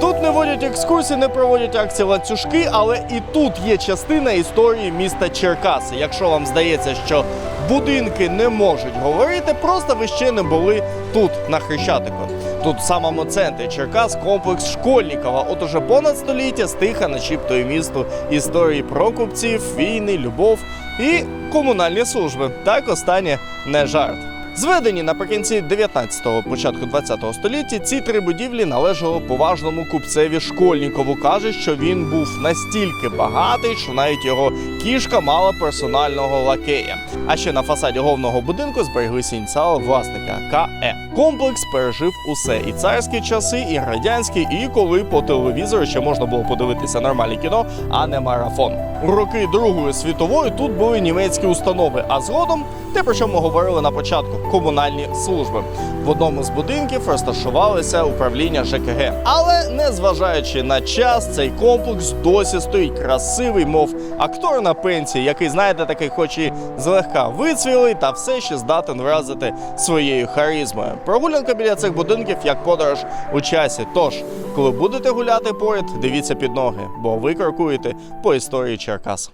Тут не водять екскурсії, не проводять акції ланцюжки, але і тут є частина історії міста Черкаси. Якщо вам здається, що будинки не можуть говорити, просто ви ще не були тут на Хрещатику. Тут в самому центрі Черкас комплекс школьникова. От уже понад століття стиха начіптує місту історії про купців, війни, любов і комунальні служби. Так останнє не жарт. Зведені наприкінці 19-го, початку 20-го століття, ці три будівлі належали поважному купцеві Школьнікову. Каже, що він був настільки багатий, що навіть його кішка мала персонального лакея. А ще на фасаді головного будинку збереглися ініціали власника КЕ. Комплекс пережив усе і царські часи, і радянські, і коли по телевізору ще можна було подивитися нормальне кіно, а не марафон. У роки Другої світової тут були німецькі установи, а згодом те, про що ми говорили на початку, комунальні служби. В одному з будинків розташувалося управління ЖКГ. Але незважаючи на час, цей комплекс досі стоїть красивий, мов актор на пенсії, який, знаєте, такий, хоч і злегка вицвілий, та все ще здатен вразити своєю харизмою. Прогулянка біля цих будинків як подорож у часі. Тож, коли будете гуляти поряд, дивіться під ноги, бо ви крокуєте по історії Черкас.